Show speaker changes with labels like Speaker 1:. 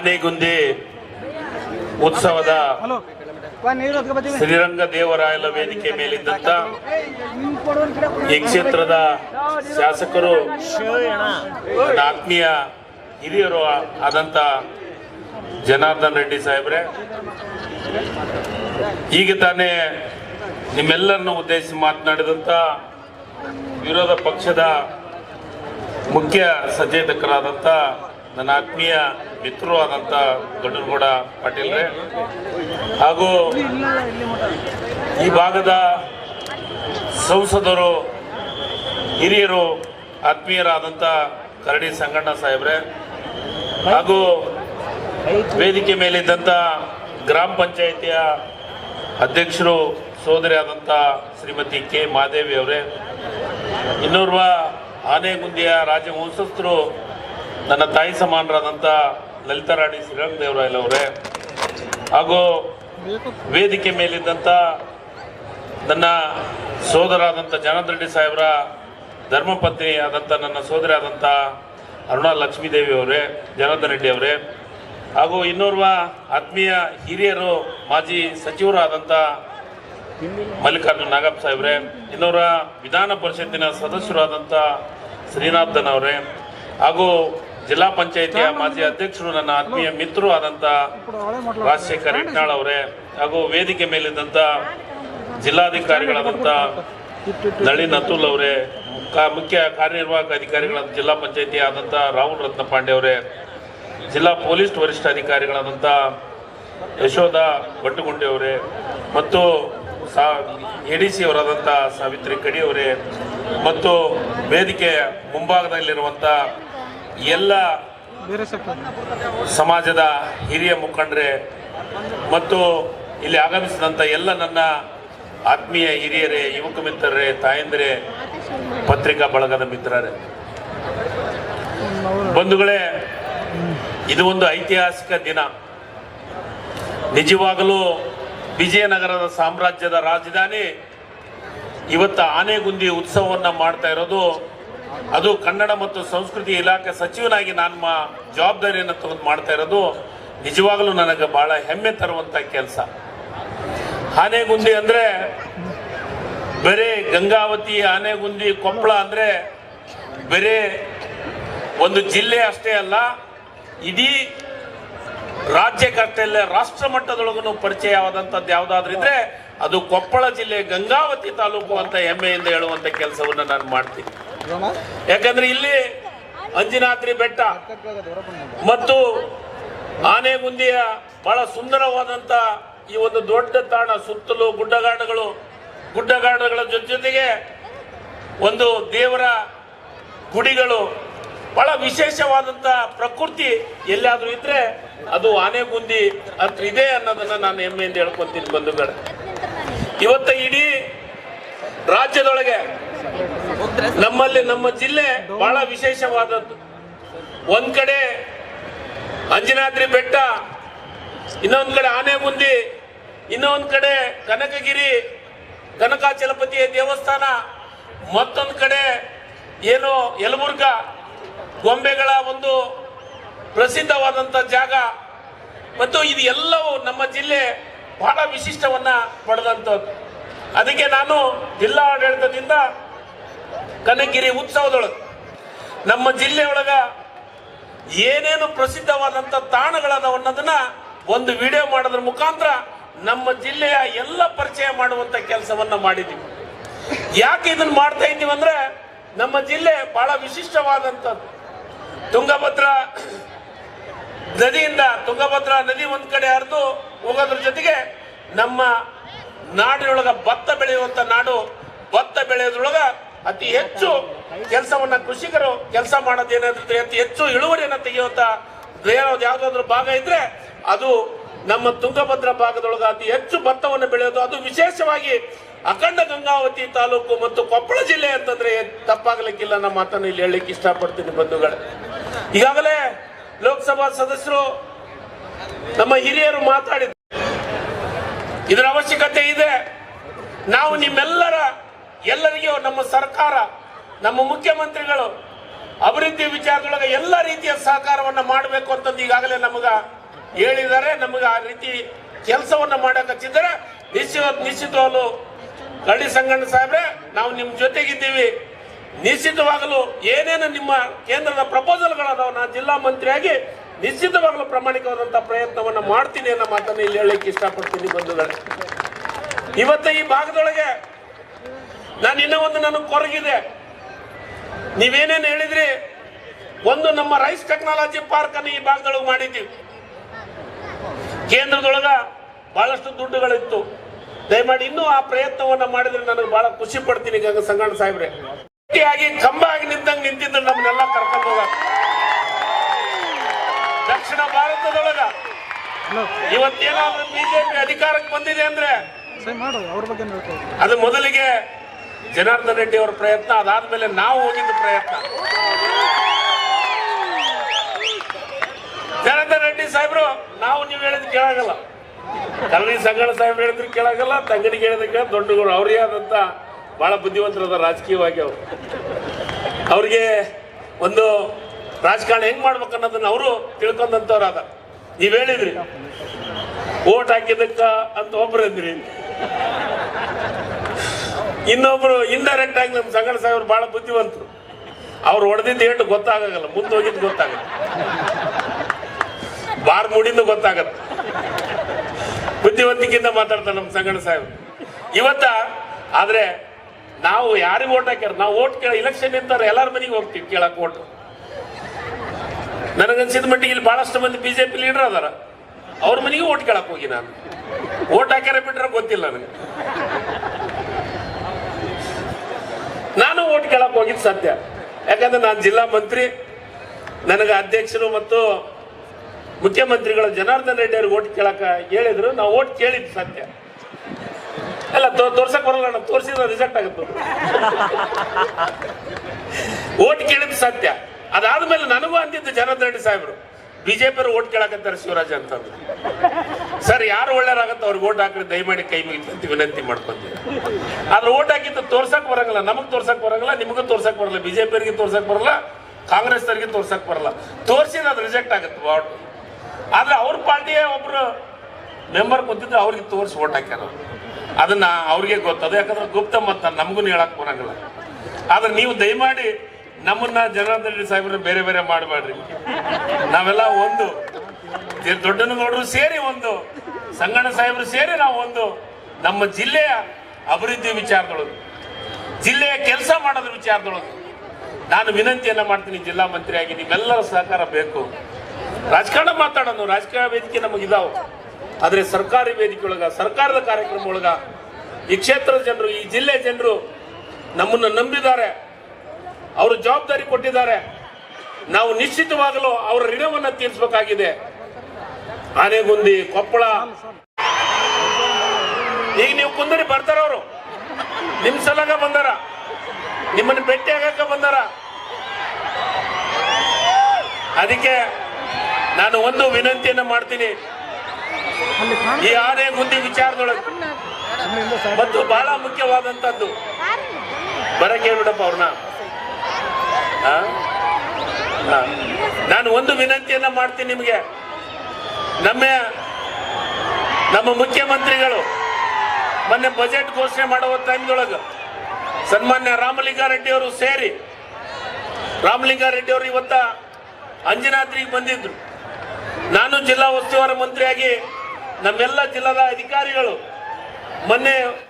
Speaker 1: ಆನೆಗುಂದಿ ಉತ್ಸವದ ಶ್ರೀರಂಗ ದೇವರಾಯಲ ವೇದಿಕೆ ಮೇಲಿದ್ದಂತ ಈ ಕ್ಷೇತ್ರದ ಶಾಸಕರು ನನ್ನ ಆತ್ಮೀಯ ಹಿರಿಯರು ಆದಂತ ಜನಾರ್ದನ್ ರೆಡ್ಡಿ ಸಾಹೇಬ್ರೆ ಈಗ ತಾನೇ ನಿಮ್ಮೆಲ್ಲರನ್ನು ಉದ್ದೇಶಿಸಿ ಮಾತನಾಡಿದಂತ ವಿರೋಧ ಪಕ್ಷದ ಮುಖ್ಯ ಸಚೇತಕರಾದಂಥ ನನ್ನ ಆತ್ಮೀಯ ಮಿತ್ರರು ಆದಂಥ ದೊಡ್ಡನಗೌಡ ಪಾಟೀಲ್ರೆ. ಹಾಗೂ ಈ ಭಾಗದ ಸಂಸದರು, ಹಿರಿಯರು ಆತ್ಮೀಯರಾದಂಥ ಕರಡಿ ಸಂಗಣ್ಣ ಸಾಹೇಬ್ರೆ. ಹಾಗೂ ವೇದಿಕೆ ಮೇಲಿದ್ದಂಥ ಗ್ರಾಮ ಪಂಚಾಯಿತಿಯ ಅಧ್ಯಕ್ಷರು, ಸೋದರಿ ಆದಂಥ ಶ್ರೀಮತಿ ಕೆ ಮಾದೇವಿ ಅವರೇ. ಇನ್ನೋರ್ವ ಆನೆಗುಂದಿಯ ರಾಜ ವಂಶಸ್ಥರು ನನ್ನ ತಾಯಿ ಸಮಾನರಾದಂಥ ಲಲಿತಾರಾಣಿ ಶ್ರೀರಂಗ ದೇವರಾಯಲ್ ಅವರೇ, ಹಾಗೂ ವೇದಿಕೆ ಮೇಲಿದ್ದಂಥ ನನ್ನ ಸೋದರಾದಂಥ ಜನದರೆಡ್ಡಿ ರೆಡ್ಡಿ ಸಾಹೇಬರ ಧರ್ಮಪತ್ನಿ ಆದಂಥ ನನ್ನ ಸೋದರಿ ಆದಂಥ ಅರುಣಾ ಲಕ್ಷ್ಮೀದೇವಿ ಅವರೇ ಜನಾರ್ದನ್ ರೆಡ್ಡಿ ಅವರೇ, ಹಾಗೂ ಇನ್ನೋರ್ವ ಆತ್ಮೀಯ ಹಿರಿಯರು ಮಾಜಿ ಸಚಿವರಾದಂಥ ಮಲ್ಲಿಕಾರ್ಜುನ್ ನಾಗಪ್ಪ ಸಾಹೇಬ್ರೆ ಇನ್ನೋರ ವಿಧಾನ ಪರಿಷತ್ತಿನ ಸದಸ್ಯರಾದಂಥ ಶ್ರೀನಾಥನ್ ಅವರೇ, ಹಾಗೂ ಜಿಲ್ಲಾ ಪಂಚಾಯಿತಿಯ ಮಾಜಿ ಅಧ್ಯಕ್ಷರು ನನ್ನ ಆತ್ಮೀಯ ಮಿತ್ರರು ಆದಂಥ ರಾಜಶೇಖರ್ ಇಟ್ನಾಳ್ ಅವರೇ ಹಾಗೂ ವೇದಿಕೆ ಮೇಲಿದ್ದಂಥ ಜಿಲ್ಲಾಧಿಕಾರಿಗಳಾದಂಥ ನಳಿನ್ ಅತುಲ್ ಅವರೇ ಕಾ- ಮುಖ್ಯ ಕಾರ್ಯನಿರ್ವಾಹಕ ಅಧಿಕಾರಿಗಳಾದ ಜಿಲ್ಲಾ ಪಂಚಾಯಿತಿ ಆದಂಥ ರಾಹುಲ್ ರತ್ನ ಪಾಂಡೆ ಅವರೇ ಜಿಲ್ಲಾ ಪೊಲೀಸ್ ವರಿಷ್ಠ ಅಧಿಕಾರಿಗಳಾದಂಥ ಯಶೋಧ ಬಟ್ಟುಗುಂಡೆ ಅವರೇ ಮತ್ತು ಸಾ ಎ ಡಿ ಸಿ ಅವರಾದಂಥ ಸಾವಿತ್ರಿ ಕಡಿ ಅವರೇ ಮತ್ತು ವೇದಿಕೆ ಮುಂಭಾಗದಲ್ಲಿರುವಂಥ ಎಲ್ಲ ಸಮಾಜದ ಹಿರಿಯ ಮುಖಂಡರೇ ಮತ್ತು ಇಲ್ಲಿ ಆಗಮಿಸಿದಂಥ ಎಲ್ಲ ನನ್ನ ಆತ್ಮೀಯ ಹಿರಿಯರೇ ಯುವಕ ಮಿತ್ರರೇ ತಾಯಂದಿರೇ ಪತ್ರಿಕಾ ಬಳಗದ ಮಿತ್ರರೇ. ಬಂಧುಗಳೇ ಇದು ಒಂದು ಐತಿಹಾಸಿಕ ದಿನ. ನಿಜವಾಗಲೂ ವಿಜಯನಗರದ ಸಾಮ್ರಾಜ್ಯದ ರಾಜಧಾನಿ ಇವತ್ತು ಆನೆಗುಂದಿ ಉತ್ಸವವನ್ನು ಮಾಡ್ತಾ ಇರೋದು ಅದು ಕನ್ನಡ ಮತ್ತು ಸಂಸ್ಕೃತಿ ಇಲಾಖೆ ಸಚಿವನಾಗಿ ನಾನು ಮಾ ಜವಾಬ್ದಾರಿಯನ್ನು ತಗೊಂಡು ಮಾಡ್ತಾ ಇರೋದು, ನಿಜವಾಗಲೂ ನನಗೆ ಬಹಳ ಹೆಮ್ಮೆ ತರುವಂತ ಕೆಲಸ. ಆನೆಗುಂದಿ ಅಂದ್ರೆ ಬರೀ ಗಂಗಾವತಿ, ಆನೆಗುಂದಿ, ಕೊಪ್ಪಳ ಅಂದ್ರೆ ಬೇರೆ ಒಂದು ಜಿಲ್ಲೆ ಅಷ್ಟೇ ಅಲ್ಲ, ಇಡೀ ರಾಜ್ಯಕ್ಕಷ್ಟೇ ರಾಷ್ಟ್ರ ಮಟ್ಟದೊಳಗೂ ಪರಿಚಯವಾದಂಥದ್ದು ಯಾವುದಾದ್ರೂ ಇದ್ರೆ ಅದು ಕೊಪ್ಪಳ ಜಿಲ್ಲೆ ಗಂಗಾವತಿ ತಾಲೂಕು ಅಂತ ಹೆಮ್ಮೆಯಿಂದ ಹೇಳುವಂತ ಕೆಲಸವನ್ನು ನಾನು ಮಾಡ್ತೀನಿ. ಯಾಕಂದ್ರೆ ಇಲ್ಲಿ ಅಂಜನಾದ್ರಿ ಬೆಟ್ಟ ಮತ್ತು ಆನೆಗುಂದಿಯ ಬಹಳ ಸುಂದರವಾದಂತ ಈ ಒಂದು ದೊಡ್ಡ ತಾಣ ಸುತ್ತಲೂ ಗುಡ್ಡಗಾಡುಗಳು. ಗುಡ್ಡಗಾಡುಗಳ ಜೊತೆ ಜೊತೆಗೆ ಒಂದು ದೇವರ ಗುಡಿಗಳು. ಬಹಳ ವಿಶೇಷವಾದಂತ ಪ್ರಕೃತಿ ಎಲ್ಲಾದ್ರೂ ಇದ್ರೆ ಅದು ಆನೆಗುಂದಿ ಹತ್ರ ಇದೆ ಅನ್ನೋದನ್ನ ನಾನು ಹೆಮ್ಮೆಯಿಂದ ಹೇಳ್ಕೊಂತೀನಿ ಬಂಧುಗಳೇ ಇವತ್ತ ಇಡೀ ರಾಜ್ಯದೊಳಗೆ ನಮ್ಮಲ್ಲಿ ನಮ್ಮ ಜಿಲ್ಲೆ ಬಹಳ ವಿಶೇಷವಾದದ್ದು. ಒಂದ್ ಕಡೆ ಅಂಜನಾದ್ರಿ ಬೆಟ್ಟ, ಇನ್ನೊಂದ್ ಕಡೆ ಆನೆಗುಂದಿ, ಇನ್ನೊಂದ್ ಕಡೆ ಕನಕಗಿರಿ ಕನಕಾಚಲಪತಿಯ ದೇವಸ್ಥಾನ, ಮತ್ತೊಂದು ಕಡೆ ಏನು ಯಲಬುರ್ಗ, ಗೊಂಬೆಗಳ ಒಂದು ಪ್ರಸಿದ್ಧವಾದಂಥ ಜಾಗ. ಮತ್ತು ಇದು ಎಲ್ಲವೂ ನಮ್ಮ ಜಿಲ್ಲೆ ಬಹಳ ವಿಶಿಷ್ಟವನ್ನ ಪಡೆದಂಥದ್ದು. ಅದಕ್ಕೆ ನಾನು ಜಿಲ್ಲಾ ಕನಕಗಿರಿ ಉತ್ಸವದೊಳಗೆ ನಮ್ಮ ಜಿಲ್ಲೆಯೊಳಗ ಏನೇನು ಪ್ರಸಿದ್ಧವಾದಂಥ ತಾಣಗಳದಾವ ಅನ್ನೋದನ್ನ ಒಂದು ವಿಡಿಯೋ ಮಾಡೋದ್ರ ಮುಖಾಂತರ ನಮ್ಮ ಜಿಲ್ಲೆಯ ಎಲ್ಲ ಪರಿಚಯ ಮಾಡುವಂತ ಕೆಲಸವನ್ನ ಮಾಡಿದ್ದೀವಿ ಯಾಕೆ ಇದನ್ನು ಮಾಡ್ತಾ ಇದ್ದೀವಿ ಅಂದ್ರೆ ನಮ್ಮ ಜಿಲ್ಲೆ ಬಹಳ ವಿಶಿಷ್ಟವಾದಂಥದ್ದು ತುಂಗಭದ್ರಾ ನದಿಯಿಂದ ತುಂಗಭದ್ರಾ ನದಿ ಒಂದ್ ಕಡೆ ಹರಿದು ಹೋಗೋದ್ರ ಜೊತೆಗೆ ನಮ್ಮ ನಾಡಿನೊಳಗ ಭತ್ತ ಬೆಳೆಯುವಂತ ನಾಡು ಭತ್ತ ಬೆಳೆಯೋದ್ರೊಳಗ ಅತಿ ಹೆಚ್ಚು ಕೆಲಸವನ್ನ ಕೃಷಿಕರು ಕೆಲಸ ಮಾಡೋದೇನಾದ್ರೆ ಅತಿ ಹೆಚ್ಚು ಇಳುವರಿಯನ್ನ ತೆಗೆಯುವಂತ ಬೇರೆ ಯಾವ್ದಾದ್ರು ಭಾಗ ಇದ್ರೆ ಅದು ನಮ್ಮ ತುಂಗಭದ್ರಾ ಭಾಗದೊಳಗ ಅತಿ ಹೆಚ್ಚು ಭತ್ತವನ್ನು ಬೆಳೆಯೋದು. ಅದು ವಿಶೇಷವಾಗಿ ಅಖಂಡ ಗಂಗಾವತಿ ತಾಲೂಕು ಮತ್ತು ಕೊಪ್ಪಳ ಜಿಲ್ಲೆ ಅಂತಂದ್ರೆ ತಪ್ಪಾಗಲಿಕ್ಕಿಲ್ಲ. ನಮ್ಮ ಮಾತನ್ನು ಇಲ್ಲಿ ಹೇಳಲಿಕ್ಕೆ ಇಷ್ಟಪಡ್ತೀನಿ ಬಂಧುಗಳೇ. ಈಗಾಗಲೇ ಲೋಕಸಭಾ ಸದಸ್ಯರು ನಮ್ಮ ಹಿರಿಯರು ಮಾತಾಡಿದ್ರು. ಇದರ ಅವಶ್ಯಕತೆ ಇದೆ. ನಾವು ನಿಮ್ಮೆಲ್ಲರ ಎಲ್ಲರಿಗೂ ನಮ್ಮ ಸರ್ಕಾರ, ನಮ್ಮ ಮುಖ್ಯಮಂತ್ರಿಗಳು ಅಭಿವೃದ್ಧಿ ವಿಚಾರದೊಳಗೆ ಎಲ್ಲ ರೀತಿಯ ಸಹಕಾರವನ್ನು ಮಾಡಬೇಕು ಅಂತಂದು ಈಗಾಗಲೇ ನಮಗ ಹೇಳಿದ್ದಾರೆ. ನಮಗೆ ಆ ರೀತಿ ಕೆಲಸವನ್ನು ಮಾಡಕ್ ಹಚ್ಚಿದ್ದಾರೆ ನಿಶ್ಚಿತ, ನಿಶ್ಚಿತವಾಗಲು ಕಳ್ಳಿ ಸಂಗಣ್ಣ ಸಾಹೇಬ್ರೆ, ನಾವು ನಿಮ್ಮ ಜೊತೆಗಿದ್ದೀವಿ. ನಿಶ್ಚಿತವಾಗಲು ಏನೇನು ನಿಮ್ಮ ಕೇಂದ್ರದ ಪ್ರಪೋಸಲ್ಗಳದಾವ ನಾನು ಜಿಲ್ಲಾ ಮಂತ್ರಿಯಾಗಿ ನಿಶ್ಚಿತವಾಗಲು ಪ್ರಾಮಾಣಿಕವಾದಂಥ ಪ್ರಯತ್ನವನ್ನು ಮಾಡ್ತೀನಿ ಅನ್ನೋ ಮಾತನ್ನು ಇಲ್ಲಿ ಹೇಳಲಿಕ್ಕೆ ಇಷ್ಟಪಡ್ತೀನಿ ಬಂಧುಗಳೇ. ಇವತ್ತು ಈ ಭಾಗದೊಳಗೆ ನಾನು ಇನ್ನೂ ಒಂದು ನನಗೆ ಕೊರಗಿದೆ. ನೀವೇನೇನು ಹೇಳಿದ್ರಿ? ಒಂದು ನಮ್ಮ ರೈಸ್ ಟೆಕ್ನಾಲಜಿ ಪಾರ್ಕ್ ಅನ್ನು ಈ ಭಾಗದೊಳಗೆ ಮಾಡಿದ್ದೀವಿ. ಕೇಂದ್ರದೊಳಗ ಬಹಳಷ್ಟು ದುಡ್ಡುಗಳಿತ್ತು. ದಯಮಾಡಿ ಇನ್ನೂ ಆ ಪ್ರಯತ್ನವನ್ನ ಮಾಡಿದ್ರೆ ನನಗೆ ಬಹಳ ಖುಷಿ ಪಡ್ತೀನಿ ಗಂಗ ಸಂಗಣ್ಣ ಸಾಹೇಬ್ರೆ. ಗಟ್ಟಿಯಾಗಿ ಕಂಬ ಆಗಿ ನಿಂತಂಗೆ ನಿಂತಿದ್ದು ನಮ್ಮನ್ನೆಲ್ಲ ಕರ್ಕೊಂಡು ಹೋಗ ದಕ್ಷಿಣ ಭಾರತದೊಳಗ ಇವತ್ತೇನಾದ್ರೂ ಬಿಜೆಪಿ ಅಧಿಕಾರಕ್ಕೆ ಬಂದಿದೆ ಅಂದ್ರೆ ಅದು ಮೊದಲಿಗೆ ಜನಾರ್ದನ್ ರೆಡ್ಡಿ ಅವರ ಪ್ರಯತ್ನ, ಅದಾದ್ಮೇಲೆ ನಾವು ಹೋಗಿದ್ದ ಪ್ರಯತ್ನ. ಜನಾರ್ದನ್ ರೆಡ್ಡಿ ಸಾಹೇಬ್ರು, ನಾವು ನೀವು ಹೇಳಿದ್ ಕೇಳಾಗಲ್ಲ. ಕರಡಿ ಸಂಗಣ ಸಾಹೇಬ್ರು ಹೇಳಿದ್ರು ಕೇಳಾಗಲ್ಲ, ತಂಗಡಿಗೆ ಹೇಳಿದ್ರೆ ದೊಡ್ಡಗಳು ಅವ್ರಿಗೆ ಆದಂತ ಬಹಳ ಬುದ್ಧಿವಂತರದ ರಾಜಕೀಯವಾಗಿ ಅವರು. ಅವ್ರಿಗೆ ಒಂದು ರಾಜಕಾರಣ ಹೆಂಗ್ ಮಾಡ್ಬೇಕು ಅನ್ನೋದನ್ನ ಅವರು ತಿಳ್ಕೊಂಡಂತವ್ರಾದ. ನೀವ್ ಹೇಳಿದ್ರಿ. ಓಟ್ ಹಾಕಿದಕ್ಕ ಅಂತ ಒಬ್ರು ಅಂದ್ರಿ. ಇನ್ನೊಬ್ರು ಇಂಡೈರೆಕ್ಟ್ ಆಗಿ ನಮ್ಮ ಸಂಗಡ ಸಾಹೇಬ್ರು ಬಹಳ ಬುದ್ಧಿವಂತರು. ಅವ್ರು ಹೊಡೆದಿದ್ದು ಏಟು ಗೊತ್ತಾಗಲ್ಲ ಮುಂದೆ ಹೋಗಿದ್ದು ಗೊತ್ತಾಗಲ್ಲ. ಬಾರ್ ಮುಡಿಂದ ಗೊತ್ತಾಗತ್ತೆ ಬುದ್ಧಿವಂತಿಕೆಯಿಂದ ಮಾತಾಡ್ತಾರೆ ನಮ್ಮ ಸಂಗಡ ಸಾಹೇಬ್ರು. ಇವತ್ತ, ಆದ್ರೆ ನಾವು ಯಾರಿಗೆ ಓಟ್ ಹಾಕ್ಯಾರ? ನಾವು ಓಟ್ ಕೇಳ ಇಲೆಕ್ಷನ್ ನಿಂತಾರೆ ಎಲ್ಲಾರ ಮನೆಗೆ ಹೋಗ್ತೀವಿ ಕೇಳಕ್ ಓಟ್ ನನಗನ್ಸಿದ ಮಟ್ಟಿಗೆ ಇಲ್ಲಿ ಬಹಳಷ್ಟು ಮಂದಿ ಬಿಜೆಪಿ ಲೀಡರ್ ಅದಾರ. ಅವ್ರ ಮನೆಗೆ ಓಟ್ ಕೇಳಕ್ ಹೋಗಿ ನಾನು. ಓಟ್ ಹಾಕ್ಯಾರ ಬಿಟ್ರೆ ಗೊತ್ತಿಲ್ಲ ನನಗೆ ನಾನು ಓಟ್ ಕೇಳಕ್ ಹೋಗಿದ್ದು ಸತ್ಯ ಯಾಕಂದ್ರೆ ನಾನು ಜಿಲ್ಲಾ ಮಂತ್ರಿ, ನನಗೆ ಅಧ್ಯಕ್ಷರು ಮತ್ತು ಮುಖ್ಯಮಂತ್ರಿಗಳು ಜನಾರ್ದನ್ ರೆಡ್ಡಿ ಅವ್ರಿಗೆ ಓಟ್ ಕೇಳಕ ಹೇಳಿದ್ರು. ನಾವು ಓಟ್ ಕೇಳಿದ್ದು ಸತ್ಯ ಅಲ್ಲ ತೋರ್ಸಕ್ ಬರಲ್ಲ ನಾನು ತೋರಿಸಿದ್ರೆ ರಿಸಲ್ಟ್ ಆಗುತ್ತೆ. ಓಟ್ ಕೇಳಿದ್ದು ಸತ್ಯ ಅದಾದ್ಮೇಲೆ ನನಗೂ ಅಂದಿದ್ದು ಜನಾರ್ದನ್ ರೆಡ್ಡಿ ಸಾಹೇಬರು. ಬಿಜೆಪಿ ಓಟ್ ಕೇಳಕತ್ತಾರೆ ಶಿವರಾಜ್ ಅಂತಂದ್ರು ಸರ್, ಯಾರು ಒಳ್ಳೆಯರಾಗತ್ತ ಅವ್ರಿಗೆ ಓಟ್ ಹಾಕ್ರಿ, ದಯಮಾಡಿ ಕೈ ಮುಗಿತು ಅಂತ ವಿನಂತಿ ಮಾಡ್ಕೊಂತೀವಿ. ಆದ್ರೆ ಓಟ್ ಹಾಕಿದ್ದು ತೋರ್ಸಕ್ ಬರಂಗಿಲ್ಲ, ನಮಗ್ ತೋರ್ಸಕ್ ಬರಂಗಿಲ್ಲ, ನಿಮಗೂ ತೋರ್ಸಕ್ ಬರಲ್ಲ ಬಿಜೆಪಿ ಅವರಿಗೆ ತೋರ್ಸಕ್ ಬರಲ್ಲ ಕಾಂಗ್ರೆಸ್ ಅವರಿಗೆ ತೋರ್ಸಕ್ ಬರಲ್ಲ. ತೋರ್ಸಿದ್ರೆ ಅದು ರಿಜೆಕ್ಟ್ ಆಗುತ್ತೆ ವಾರ್ಡ್ ಆದ್ರೆ ಅವ್ರ ಪಾರ್ಟಿಯ ಒಬ್ರು ಮೆಂಬರ್ ಕೂತಿದ್ರೆ ಅವ್ರಿಗೆ ತೋರಿಸಿ ಓಟ್ ಹಾಕ್ಯಾರ. ಅದನ್ನ ಅವ್ರಿಗೆ ಗೊತ್ತದು ಯಾಕಂದ್ರೆ ಗುಪ್ತ ಮತ, ನಮಗೂ ಹೇಳಕ್ ಬರಂಗಿಲ್ಲ. ಆದ್ರೆ ನೀವು ದಯಮಾಡಿ ನಮ್ಮನ್ನ ಜನಾರ್ದನ್ ರೆಡ್ಡಿ ಸಾಹೇಬ್ರ ಬೇರೆ ಬೇರೆ ಮಾಡಬೇಡ್ರಿ. ನಾವೆಲ್ಲ ಒಂದು. ದೊಡ್ಡನ ದೊಡ್ಡನಗೌಡರು ಸೇರಿ ಒಂದು. ಸಂಗಣ್ಣ ಸಾಹೇಬರು ಸೇರಿ ನಾವು ಒಂದು. ನಮ್ಮ ಜಿಲ್ಲೆಯ ಅಭಿವೃದ್ಧಿ ವಿಚಾರದೊಳಗೆ. ಜಿಲ್ಲೆಯ ಕೆಲಸ ಮಾಡೋದ್ರ ವಿಚಾರದೊಳಗೆ. ನಾನು ವಿನಂತಿಯನ್ನ ಮಾಡ್ತೀನಿ, ಜಿಲ್ಲಾ ಮಂತ್ರಿಯಾಗಿ ನಿಮ್ಮೆಲ್ಲರ ಸಹಕಾರ ಬೇಕು. ರಾಜಕಾರಣ ಮಾತಾಡೋಣ, ರಾಜಕೀಯ ವೇದಿಕೆ ನಮಗಿದಾವೆ ಆದರೆ ಸರ್ಕಾರಿ ವೇದಿಕೆ ಒಳಗ ಸರ್ಕಾರದ ಕಾರ್ಯಕ್ರಮ ಒಳಗ ಈ ಕ್ಷೇತ್ರದ ಜನರು, ಈ ಜಿಲ್ಲೆ ಜನರು ನಮ್ಮನ್ನು ನಂಬಿದ್ದಾರೆ. ಅವರು ಜವಾಬ್ದಾರಿ ಕೊಟ್ಟಿದ್ದಾರೆ. ನಾವು ನಿಶ್ಚಿತವಾಗಲು ಅವರ ಋಣವನ್ನು ತೀರಿಸಬೇಕಾಗಿದೆ. ಆನೆಗುಂದಿ ಕೊಪ್ಪಳ. ಈಗ ನೀವು ಕುಂದರಿ ಬರ್ತಾರ ಅವರು. ನಿಮ್ ಸಲಗ ಬಂದಾರ. ನಿಮ್ಮನ್ನು ಭೇಟಿ ಆಗಕ್ಕೆ ಬಂದಾರ. ಅದಕ್ಕೆ ನಾನು ಒಂದು ವಿನಂತಿಯನ್ನು ಮಾಡ್ತೀನಿ. ಈ ಆನೆ ಗುಂದಿ ವಿಚಾರದೊಳಗೆ ಮತ್ತು ಬಹಳ ಮುಖ್ಯವಾದಂತದ್ದು. ಹೇಳ್ಬಿಡಪ್ಪ ಅವ್ರನ್ನ. ನಾನು ಒಂದು ವಿನಂತಿಯನ್ನ ಮಾಡ್ತೀನಿ ನಿಮಗೆ. ನಮ್ಮ ನಮ್ಮ ಮುಖ್ಯಮಂತ್ರಿಗಳು ಮೊನ್ನೆ ಬಜೆಟ್ ಘೋಷಣೆ ಮಾಡುವ ಟೈಮ್ದೊಳಗೆ ಸನ್ಮಾನ್ಯ ರಾಮಲಿಂಗಾರೆಡ್ಡಿ ಅವರು ಸೇರಿ ರಾಮಲಿಂಗಾರೆಡ್ಡಿ ಅವರು ಇವತ್ತ ಅಂಜನಾದ್ರಿಗೆ ಬಂದಿದ್ರು. ನಾನು ಜಿಲ್ಲಾ ಉಸ್ತುವಾರಿ ಮಂತ್ರಿಯಾಗಿ ನಮ್ಮೆಲ್ಲ ಜಿಲ್ಲಾದ ಅಧಿಕಾರಿಗಳು ಮೊನ್ನೆ